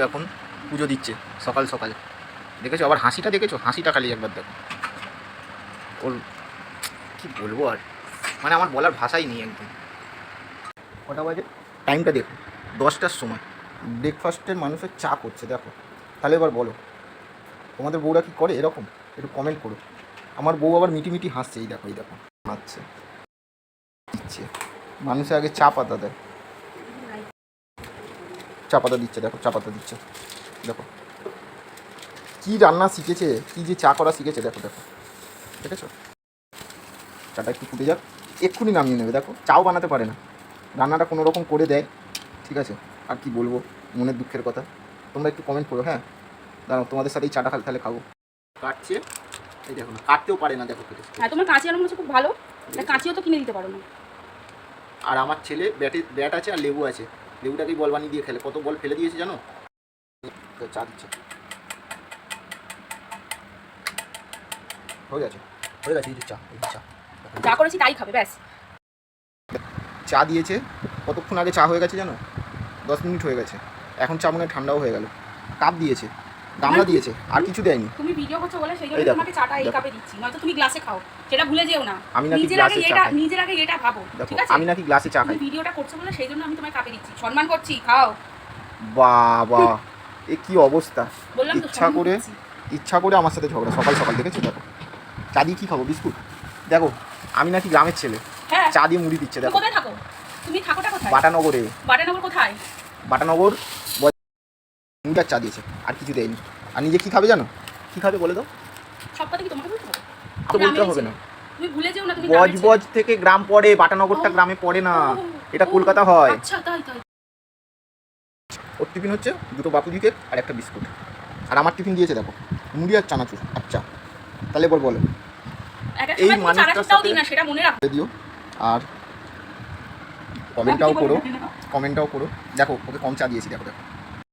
এখন পুজো দিচ্ছে সকাল সকালে। দেখেছ? আবার হাসিটা দেখেছ? হাসিটা খালি একবার দেখো। ওর কি বলব আর? মানে আমার বলার ভাষাই নেই একদম। কটা বাজে? টাইমটা দেখো। দশটার সময়। ব্রেকফাস্টের মানুষের চা করছে দেখো। তাহলে এবার বলো তোমাদের বউরা কি করে? এরকম? একটু কমেন্ট করো। আমার বউ আবার মিটি মিটি হাসছে এই দেখো এই দেখো। হাসছে। দিচ্ছে। মানুষে আগে চা পাতা দেয়। চা পাতা দিচ্ছে দেখো চা পাতা দিচ্ছে। দেখো। কি রান্না শিখেছে কি যে চা করা শিখেছে দেখো দেখো। দেখেছ? চাটা একটু ফুটে যাক। এক্ষুনি নামিয়ে নেবে দেখো। চাও বানাতে পারে না। রান্নাটা কোনো রকম করে দেয় ঠিক আছে? আর কি বলব মনের দুঃখের কথা। তোমরা একটু কমেন্ট করো হ্যাঁ? দাঁড়াও তোমাদের সাথে এই চাটা খালি তাহলে খাব। কাটছে। এই দেখো না কাটতেও পারে না দেখো হ্যাঁ তোমার কাঁচি আনার মনে খুব ভালো। কাঁচিও তো কিনে দিতে পারো না। আর আমার ছেলে ব্যাটে ব্যাট আছে আর লেবু আছে। লেবুটাকেই বল বানিয়ে দিয়ে খেলে। কত বল ফেলে দিয়েছে জানো? চা দিচ্ছে। হয়ে গেছে। হয়ে গেছে এই চা এই চা। যা করেছি তাই খাবে ব্যাস। চা দিয়েছে। কতক্ষণ আগে চা হয়ে গেছে জানো? দশ মিনিট হয়ে গেছে। এখন চা মনে ঠান্ডাও হয়ে গেল। কাপ দিয়েছে। গামলা দিয়েছে আর কিছু দেয়নি। তুমি ভিডিও করছ বলে সেই জন্য তোমাকে চাটা এই কাপে দিচ্ছি। নয়তো তুমি গ্লাসে খাও সেটা ভুলে যেও না। আমি নাকি গ্লাসে চা এটা খাই। নিজের আগে এটা ভাবো ঠিক আছে? আমি নাকি গ্লাসে চা খাই। ভিডিওটা করছ বলে সেই জন্য আমি তোমায় কাপে দিচ্ছি। সম্মান করছি খাও। বাবা এ কি অবস্থা? বললাম তো ইচ্ছা করে ইচ্ছা করে আমার সাথে ঝগড়া সকাল সকাল দেখেছ? দেখো চা দিয়ে কি খাব বিস্কুট? দেখো আমি নাকি গ্রামের ছেলে। হ্যাঁ। চা দিয়ে মুড়ি দিচ্ছে দেখো। কোথায় থাকো? তুমি থাকোটা কোথায়? বাটানগরে। বাটানগর কোথায়? বাটানগর মুড়িটার চা দিয়েছে আর কিছু দেয়নি। আর নিজে কী খাবে জানো? কী খাবে বলে দাও। সব কথা কি তোমাকে বলতে হবে? তো বলতে হবে না। তুমি ভুলে যেও না তুমি বজ বজ থেকে গ্রাম পড়ে বাটানগরটা গ্রামে পড়ে না। এটা কলকাতা হয়। আচ্ছা তাই তাই। ওর টিফিন হচ্ছে দুটো বাপুজি কেক আর একটা বিস্কুট। আর আমার টিফিন দিয়েছে দেখো। মুড়ি আর চানাচুর আচ্ছা তাহলে বল। বলো এই মানুষটার সাথে- মনে দিও। আর কমেন্টটাও করো। কমেন্টটাও করো। দেখো ওকে কম চা দিয়েছি দেখো দেখো।